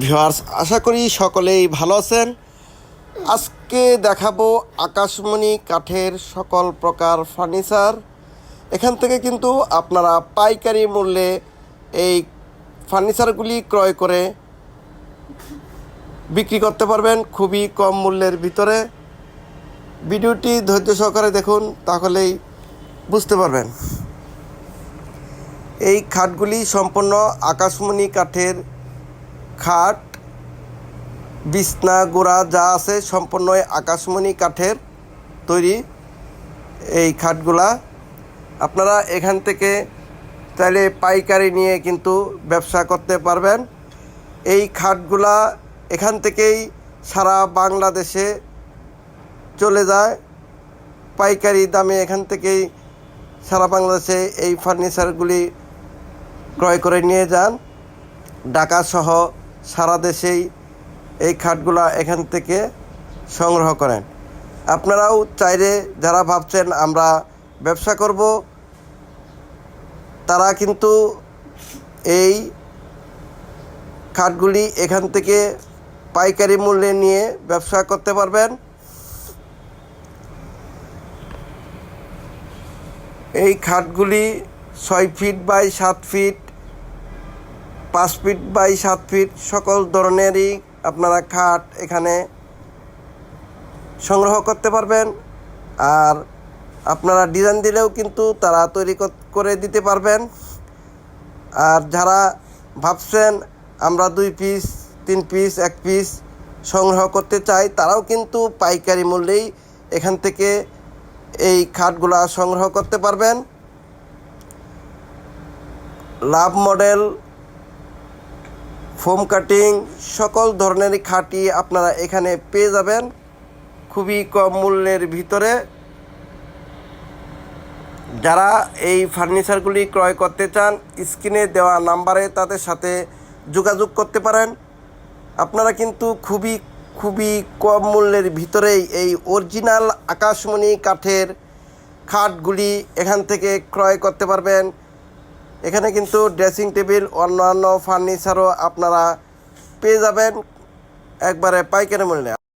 Viewers, আশা করি সকলেই ভালো আছেন। আজকে দেখাবো আকাশমণি কাঠের সকল প্রকার ফার্নিচার। এখান থেকে কিন্তু আপনারা পাইকারি মূল্যে এই ফার্নিচারগুলি ক্রয় করে বিক্রি করতে পারবেন খুবই কম মূল্যের ভিতরে। ভিডিওটি ধৈর্য সহকারে দেখুন, তাহলেই বুঝতে পারবেন। এই খাটগুলি সম্পূর্ণ আকাশমণি কাঠের খাট বিছনা গোড়া যা আছে সম্পূর্ণই আকাশমণি কাঠের তৈরি এই খাটগুলা। আপনারা এখান থেকে চাইলে পাইকারি নিয়ে কিন্তু ব্যবসা করতে পারবেন। এই খাটগুলা এখান থেকেই সারা বাংলাদেশে চলে যায়। পাইকারি দামে এখান থেকেই সারা বাংলাদেশে এই ফার্নিচারগুলি ক্রয় করে নিয়ে যান। ঢাকা সহ সারা দেশেই এই খাটগুলা এখান থেকে সংগ্রহ করেন। আপনারাও চাইলে যারা ভাবছেন আমরা ব্যবসা করব, তারা কিন্তু এই খাটগুলি এখান থেকে পাইকারি মূল্যে নিয়ে ব্যবসা করতে পারবেন। এই খাটগুলি ছয় ফিট বাই সাত ফিট পাঁচ ফিট বাই সাত ফিট সকল ধরনেরই আপনারা খাট এখানে সংগ্রহ করতে পারবেন। আর আপনারা ডিজাইন দিলেও কিন্তু তারা তৈরি করে দিতে পারবেন। আর যারা ভাবছেন আমরা দুই পিস তিন পিস এক পিস সংগ্রহ করতে চাই, তারাও কিন্তু পাইকারি মূল্যেই এখান থেকে এই খাটগুলা সংগ্রহ করতে পারবেন। লাভ মডেল ফোম কাটিং, সকল ধরনেরই খাটই আপনারা এখানে পেয়ে যাবেন। খুবই কম মূল্যের ভিতরে। যারা এই ফার্নিচারগুলি ক্রয় করতে চান, স্ক্রিনে দেওয়া নাম্বারে তাদের সাথে যোগাযোগ করতে পারেন। আপনারা কিন্তু খুবই খুবই কম মূল্যের ভিতরেই এই অরিজিনাল আকাশমণি কাঠের খাটগুলি এখান থেকে ক্রয় করতে পারবেন। এখানে কিন্তু ড্রেসিং টেবিল অন্যান্য ফার্নিচারও আপনারা পেয়ে যাবেন। একবারে পাইকারি মূল্যে।